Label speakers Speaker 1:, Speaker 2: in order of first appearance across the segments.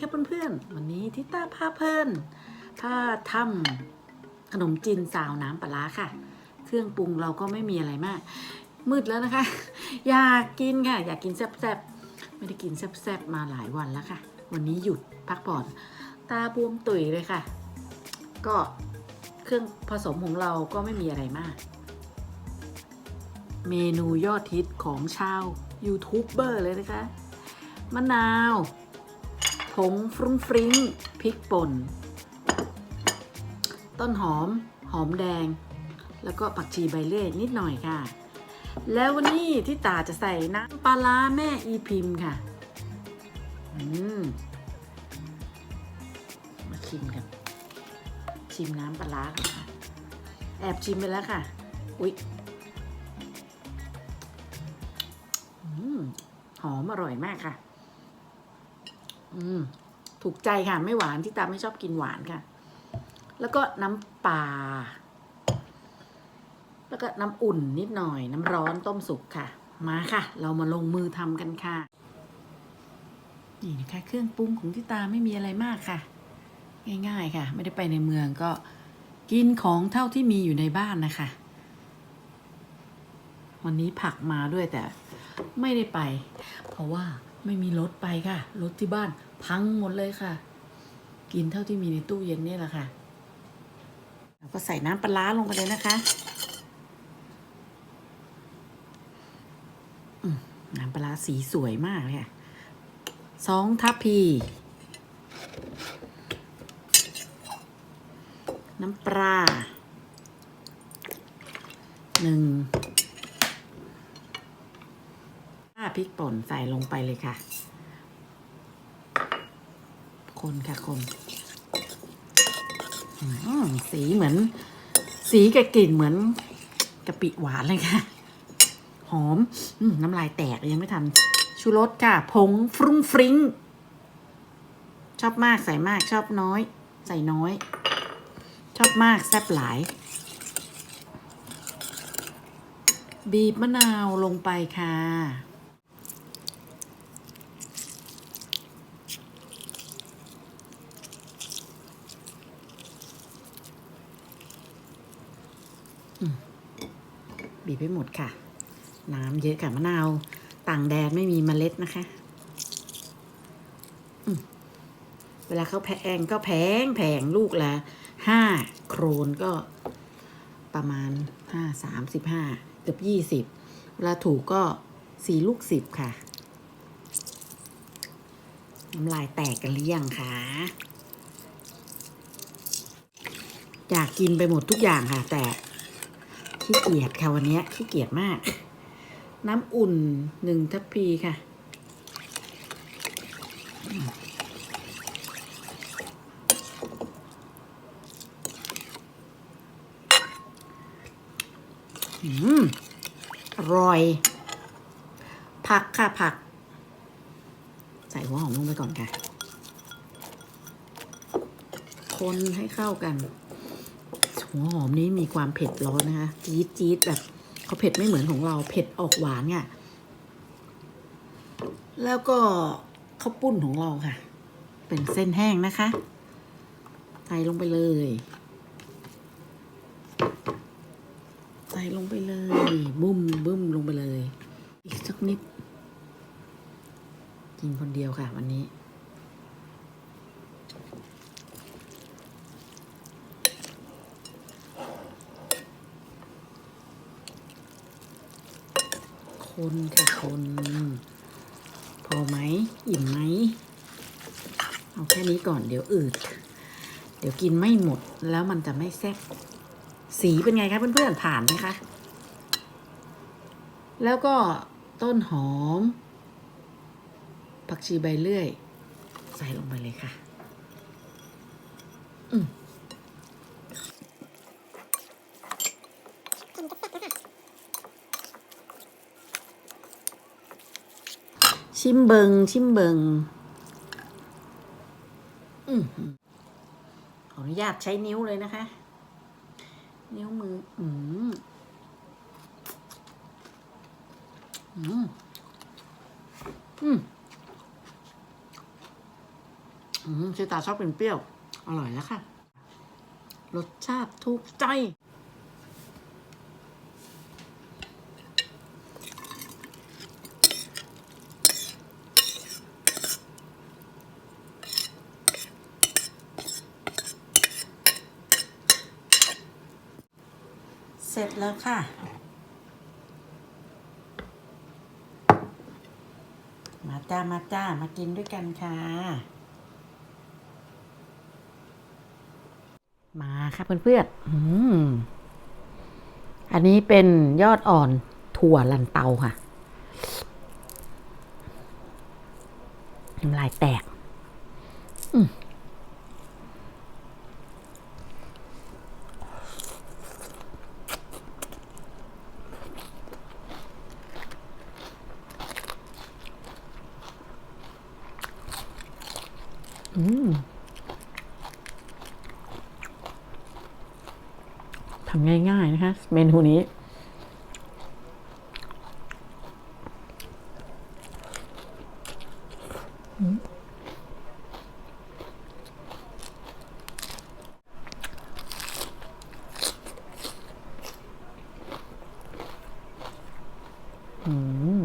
Speaker 1: ครับเพื่อนๆ วันนี้ทิต้าพาเพื่อนพาทำขนมจีนซาวน้ำปลาค่ะ เครื่องปรุงเราก็ไม่มีอะไรมาก มืดแล้วนะคะ อยากกินค่ะ อยากกินแซ่บๆ ไม่ได้กินแซ่บๆ มาหลายวันแล้วค่ะ วันนี้หยุดพักผ่อน ตาบวมตุ๋ยเลยค่ะ ก็เครื่องผสมของเราก็ไม่มีอะไรมาก เมนูยอดฮิตของชาวยูทูบเบอร์เลยนะคะมะนาว งฟรุ้งฟริ้งพริกป่น ต้นหอม หอมแดง แล้วก็ผักชีใบเลื่อยนิดหน่อยค่ะ แล้ววันนี้ที่ตาจะใส่น้ำปลาร้าแม่อีพิมพ์ค่ะ อืม มาชิมกัน ชิมน้ำปลาร้าค่ะ แอบชิมไปแล้วค่ะ อุ๊ยอืมหอมอร่อยมากค่ะ อืมถูกใจค่ะ ไม่หวานที่ตาไม่ชอบกินหวานค่ะ แล้วก็น้ำปลาแล้วก็น้ำอุ่นนิดหน่อย น้ำร้อนต้มสุกค่ะ มาค่ะ เรามาลงมือทำกันค่ะ นี่นะคะ เครื่องปรุงของที่ตาไม่มีอะไรมากค่ะ ง่าย ๆค่ะ ไม่ได้ไปในเมืองก็กินของเท่าที่มีอยู่ในบ้านนะคะ วันนี้ผักมาด้วยแต่ไม่ได้ไป เพราะว่า ไม่มีรถไปค่ะ รถที่บ้านพังหมดเลยค่ะ กินเท่าที่มีในตู้เย็นนี่แหละค่ะเราก็ใส่น้ำปลาลงไปเลยนะคะน้ำปลาร้าสีสวยมากเลยค่ะสองทัพพี น้ำปลาหนึ่งถ้า พริกป่นใส่ลงไปเลยค่ะ คนค่ะคนสีเหมือน สีกับกลิ่นเหมือนกะปิหวานเลยค่ะ หอมอมน้ำลายแตกยังไม่ทันชูรสค่ะ ผงฟรุ้งฟริ้งชอบมากใส่มากชอบน้อย ใส่น้อย ชอบมากแซ่บหลาย บีบมะนาวลงไปค่ะ บีบให้หมดค่ะ น้ำเยอะค่ะมะนาว ต่างแดนไม่มีเมล็ดนะคะเวลาเขาแพงก็แพงแพงลูกละห้าโครนก็ประมาณห้าสามสิบห้าเกือบยี่สิบเวลาถูกก็สี่ลูกสิบค่ะน้ำลายแตกกันหรือยังคะอยากกินไปหมดทุกอย่างค่ะ แต่ ขี้เกียจค่ะวันนี้ขี้เกียจมาก น้ำอุ่นหนึ่งทัพพีค่ะ อืมอร่อย ผักค่ะผัก ใส่หัวหอมลงไปก่อนค่ะ คนให้เข้ากัน หัวหอมนี้มีความเผ็ดร้อนนะคะ จี๊ดจี๊ดแบบเขาเผ็ดไม่เหมือนของเราเผ็ดออกหวานเนี่ยแล้วก็ข้าวปุ้นของเราค่ะ เป็นเส้นแห้งนะคะใส่ลงไปเลยใส่ลงไปเลย บุ้มบุ้มลงไปเลย อีกสักนิด กินคนเดียวค่ะ วันนี้ คนค่ะคน พอไหมอิ่มไหมเอาแค่นี้ก่อนเดี๋ยวอืด เดี๋ยวกินไม่หมดแล้วมันจะไม่แซ่บสีเป็นไงคะเพื่อนๆผ่านไหมคะ แล้วก็ต้นหอม ผักชีใบเลื่อย ใส่ลงไปเลยค่ะ อืม ชิมเบิง ชิมเบิงอขออนุญาตใช้นิ้วเลยนะคะ นิ้วมือ อืมอืมอืมอชิตาชอบเป็นเปรี้ยว อร่อยแล้วค่ะ รสชาติถูกใจ ร็จแล้วค่ะ มาจ้ามาจ้ามากินด้วยกันค่ะ มาค่ะเพื่อนๆอืมอันนี้เป็นยอดอ่อนถั่วลันเตาค่ะน้ำลายแตก อืมอืม ทำง่าย ๆ นะคะ เมนูนี้ อืม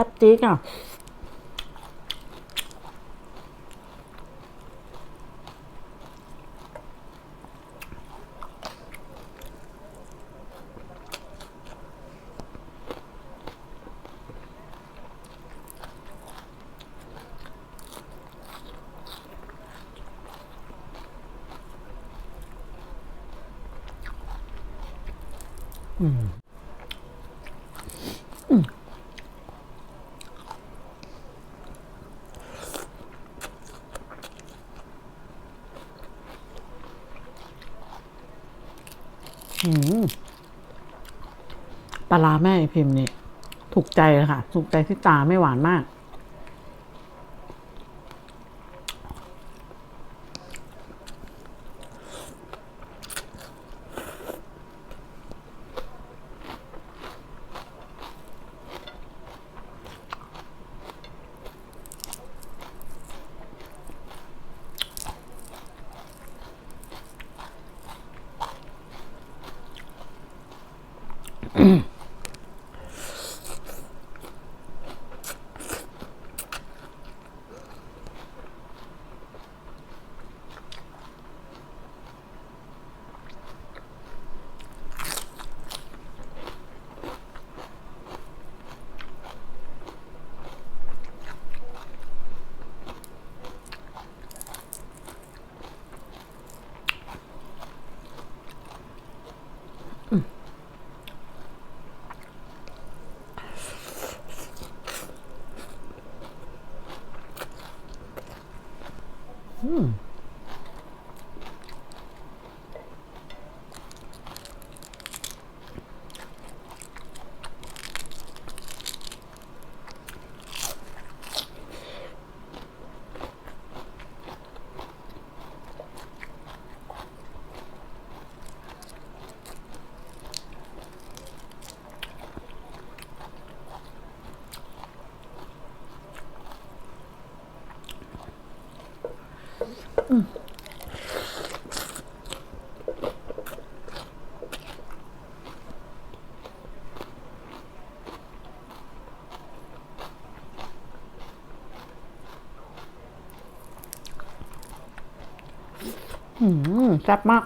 Speaker 1: มแซ่บจี๊ดอะ อืม อืม ปลาแม่ไอพิมพ์นี่ ถูกใจเลยค่ะ ถูกใจที่ตาไม่หวานมาก แซ่บมาก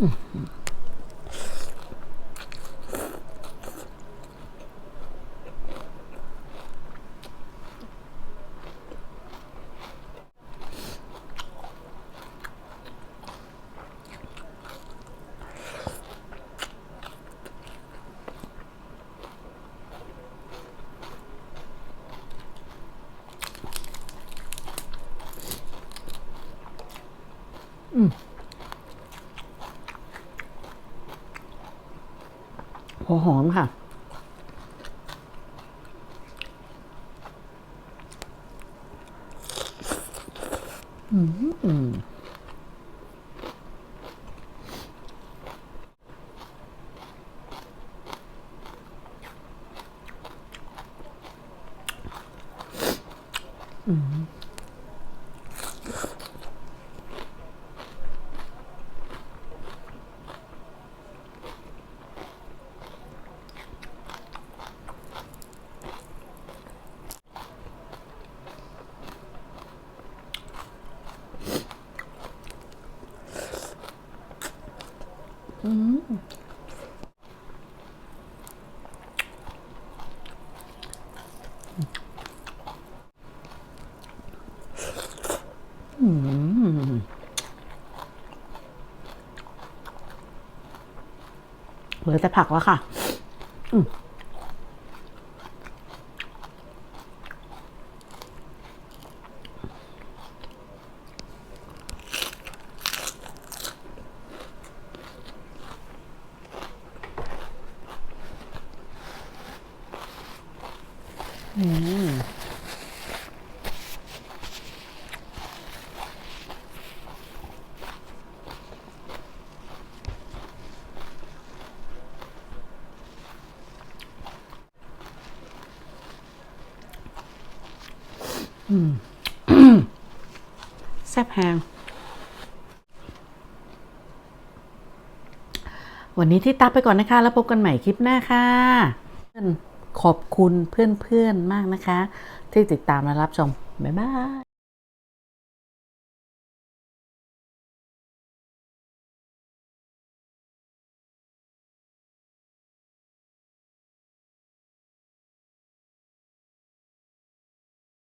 Speaker 1: うん。 หัวหอมค่ะ อืมอืมอืม เหลือแต่ผักแล้วค่ะ อืม แซ่บแฮงวันนี้ที่ตับไปก่อนนะคะ แล้วพบกันใหม่คลิปหน้าค่ะขอบคุณเพื่อนๆมากนะคะ ที่ติดตามและรับชม บ๊ายบาย